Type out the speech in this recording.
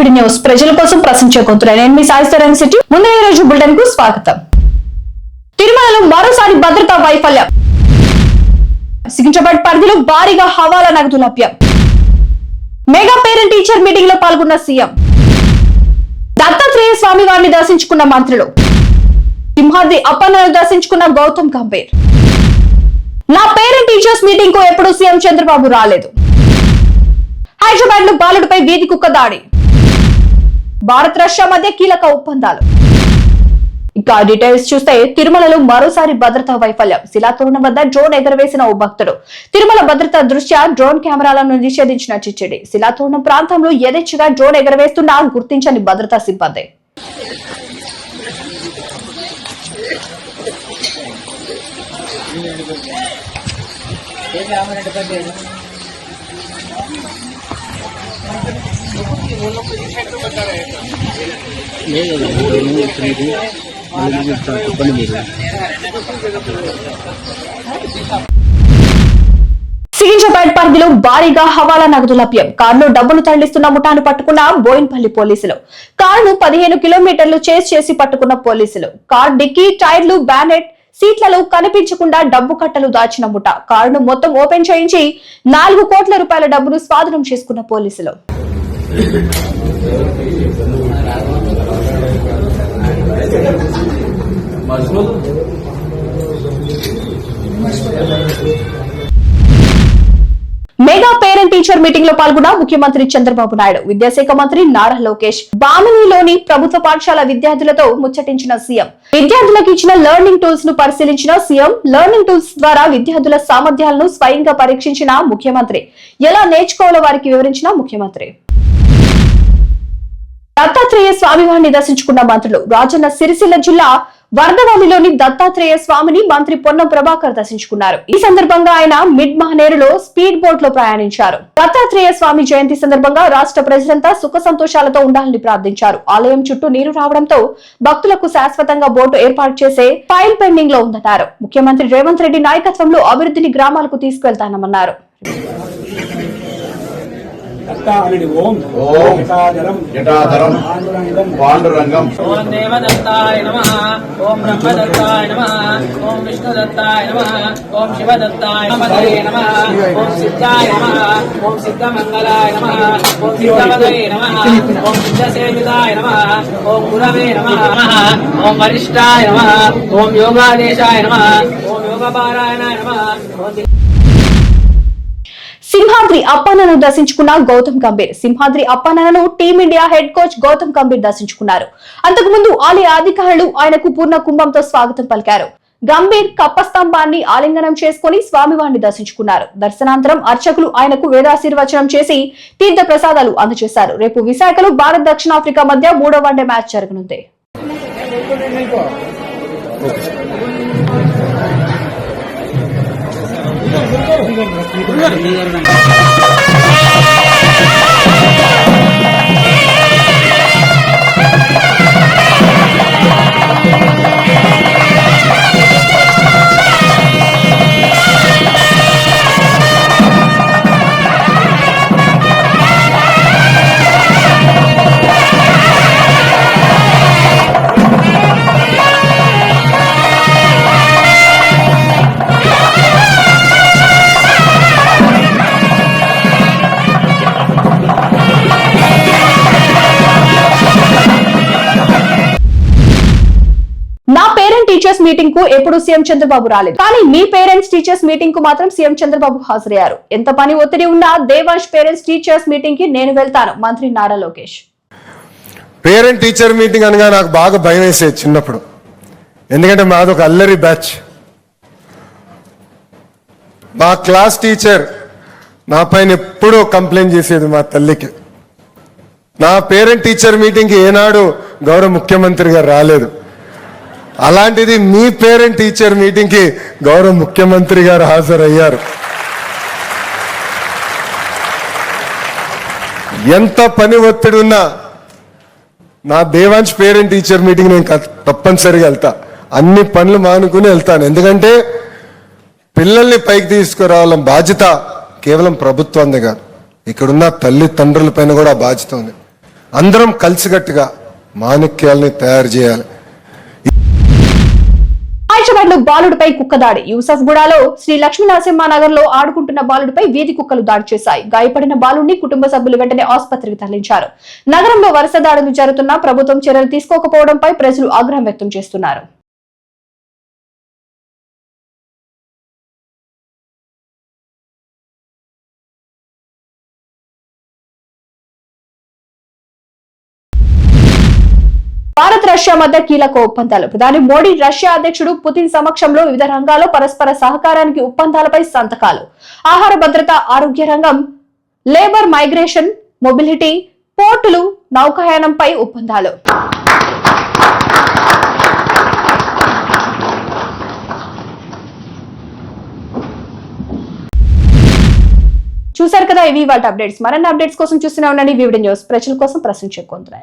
VVD news ప్రజల కోసం ప్రశ్నించే గొంతుల నేను మీ సాయిస్తరం సిటీ ముందు ఈ రోజు బులెటిన్కు స్వాగతం. తిరుమలలో మరోసారి భద్రతా వైఫల్యం. సికింద్రాబాద్ పరిధిలో భారీగా హవాలా నగదు లభ్యం. మెగా పేరెంట్ టీచర్ మీటింగ్లో పాల్గొన్న సీఎం. దత్తాత్రేయ స్వామి వారిని దర్శించుకున్న మంత్రులు. సింహాద్రి అప్పన్నను దర్శించుకున్న గౌతమ్ గంభీర్. నా పేరెంట్ టీచర్స్ మీటింగ్కు ఎప్పుడు సీఎం చంద్రబాబు రాలేదు. హైదరాబాద్లో బాలుడిపై వీధి కుక్క దాడి. భారత్ రష్యా మధ్య కీలక ఒప్పందాలు. ఇక డీటెయిల్స్ చూస్తే తిరుమలలో మరోసారి భద్రతా వైఫల్యం. శిలాతోరణం వద్ద డ్రోన్ ఎగరవేసిన ఓ భక్తుడు. తిరుమల భద్రతా దృష్ట్యా డ్రోన్ కెమెరాలను నిషేధించిన చిచ్చడి శిలాతోరణం ప్రాంతంలో యథేచ్ఛగా డ్రోన్ ఎగరవేస్తున్నా గుర్తించని భద్రతా సిబ్బంది. లేదు నేను చెప్పండి మీరు సికింద్రాబాద్ పరిధిలో భారీగా హవాలా నగదు లభ్యం. కారులో డబ్బులు తరలిస్తున్న ముఠాను పట్టుకున్న బోయిన్పల్లి పోలీసులు. కారును పదిహేను కిలోమీటర్లు చేస్ చేసి పట్టుకున్న పోలీసులు. కార్ డిక్కీ టైర్లు బ్యానెట్ సీట్లలో కనిపించకుండా డబ్బు కట్టలు దాచిన ముఠ కారును మొత్తం ఓపెన్ చేయించి నాలుగు కోట్ల రూపాయల డబ్బును స్వాధీనం చేసుకున్న పోలీసులు. మెగా పేరెంట్ టీచర్ మీటింగ్లో పాల్గొన్న ముఖ్యమంత్రి చంద్రబాబు నాయుడు విద్యాశాఖ మంత్రి నారా లోకేష్ బామినీలోని ప్రభుత్వ పాఠశాల విద్యార్థులతో ముచ్చటించిన సీఎం. విద్యార్థులకు ఇచ్చిన లెర్నింగ్ టూల్స్ను పరిశీలించిన సీఎం లెర్నింగ్ టూల్స్ ద్వారా విద్యార్థుల సామర్థ్యాలను స్వయంగా పరీక్షించిన ముఖ్యమంత్రి. ఎలా నేర్చుకోవాలో వారికి వివరించిన ముఖ్యమంత్రి. దత్తాత్రేయ స్వామివారిని దర్శించుకున్న మంత్రులు రాజన్న సిరిసిల్ల జిల్లా వరదవల్లిలోని దత్తాత్రేయ స్వామిని మంత్రి పొన్నం ప్రభాకర్ దర్శించుకున్నారు. ఈ సందర్భంగా ఆయన మిడ్ మహనేరులో స్పీడ్ బోట్లో ప్రయాణించారు. దత్తాత్రేయ స్వామి జయంతి సందర్భంగా రాష్ట్ర ప్రజలంతా సుఖ సంతోషాలతో ఉండాలని ప్రార్థించారు. ఆలయం చుట్టూ నీరు రావడంతో భక్తులకు శాశ్వతంగా బోటు ఏర్పాటు చేసే ఫైల్ పెండింగ్లో ఉందన్నారు. ముఖ్యమంత్రి రేవంత్ రెడ్డి నాయకత్వంలో అభివృద్ధిని గ్రామాలకు తీసుకెళ్తానమన్నారు దత్తాహరిణి ఓం ఓం జటాధరం జటాధరం పాండురంగం ఓం దేవదత్తాయ నమ ఓం బ్రహ్మదత్తాయ నమ ఓం విష్ణుదత్తాయ నమ ఓం శివదత్తాయ నమ ఓం సిద్ధాయ నమ ఓం సిద్ధమంగళాయ నమ ఓం సిద్ధవదయ నమ ఓం సిద్ధసేవితాయ నమ ఓం గురవే నమ ఓం వరిష్టాయ నమ ఓం యోగాదేశాయ నమ ఓం యోగపారాయణాయ నమ ఓం సింహాద్రి అప్పన్నను దర్శించుకున్న Gautam Gambhir. Simhadri అప్పానను Team India head coach Gautam Gambhir దర్శించుకున్నారు. అంతకుముందు ఆలయ అధికారులు ఆయనకు పూర్ణ కుంభంతో స్వాగతం పలికారు. గంభీర్ కప్పస్తంభాన్ని ఆలింగనం చేసుకుని స్వామివారిని దర్శించుకున్నారు. దర్శనాంతరం అర్చకులు ఆయనకు వేదాశీర్వచనం చేసి తీర్థ ప్రసాదాలు అందజేశారు. రేపు విశాఖలో భారత్ దక్షిణాఫ్రికా మధ్య మూడో వన్డే మ్యాచ్ జరగనుంది. ¡Gracias! టీచర్స్ మీటింగ్కు ఎప్పుడు సీఎం చంద్రబాబు రాలేదు. కానీ మీ పేరెంట్స్ టీచర్స్ మీటింగ్కు మాత్రం సీఎం చంద్రబాబు హాజరయ్యారు. ఎంత పని ఒత్తిడి ఉన్నా దేవాంశ్ పేరెంట్స్ టీచర్స్ మీటింగ్కి నేను వెళ్తాను. మంత్రి Nara Lokesh. Parent teacher meeting అనగా నాకు బాగా భయం వేసేది చిన్నప్పుడు. ఎందుకంటే మాది ఒక అల్లరి బ్యాచ్. మా క్లాస్ టీచర్ నా పైన ఎప్పుడూ కంప్లైంట్ చేసేది మా తల్లికి. నా పేరెంట్ టీచర్ మీటింగ్కి ఏనాడు గౌరవ ముఖ్యమంత్రి గారు రాలేదు. అలాంటిది మీ పేరెంట్ టీచర్ మీటింగ్కి గౌరవ ముఖ్యమంత్రి గారు హాజరయ్యారు. ఎంత పని ఒత్తిడి ఉన్నా నా దేవాంశ్ పేరెంట్ టీచర్ మీటింగ్ నేను తప్పనిసరిగా వెళ్తా. అన్ని పనులు మానుకుని వెళ్తాను. ఎందుకంటే పిల్లల్ని పైకి తీసుకురావాలని బాధ్యత కేవలం ప్రభుత్వంది కాదు. ఇక్కడున్న తల్లిదండ్రుల పైన కూడా బాధ్యత ఉంది. అందరం కలిసికట్టుగా మాణిక్యాల్ని తయారు చేయాలి. హైదరాబాద్లో బాలుడిపై కుక్క దాడి. యూసఫ్గూడలో శ్రీ లక్ష్మీ నరసింహానగర్లో ఆడుకుంటున్న బాలుడిపై వీధి కుక్కలు దాడి చేశాయి. గాయపడిన బాలుడిని కుటుంబ సభ్యులు వెంటనే ఆసుపత్రికి తరలించారు. నగరంలో వరుస దాడులు జరుగుతున్నా ప్రభుత్వం చర్యలు తీసుకోకపోవడంపై ప్రజలు ఆగ్రహం వ్యక్తం చేస్తున్నారు. భారత్ రష్యా మధ్య కీలక ఒప్పందాలు. ప్రధాని మోడీ రష్యా అధ్యక్షుడు పుతిన్ సమక్షంలో వివిధ రంగాల్లో పరస్పర సహకారానికి ఒప్పందాలపై సంతకాలు. ఆహార భద్రత ఆరోగ్య రంగం లేబర్ మైగ్రేషన్ మొబిలిటీ పోర్టులు నౌకాయానంపై ఒప్పందాలు. చూశారు కదా ఇవి వాటి అప్డేట్స్. మరిన్ని అప్డేట్స్ కోసం చూస్తూనే ఉండండి. వివిడ న్యూస్. ప్రజల కోసం ప్రశ్నించుకుంటున్నాయి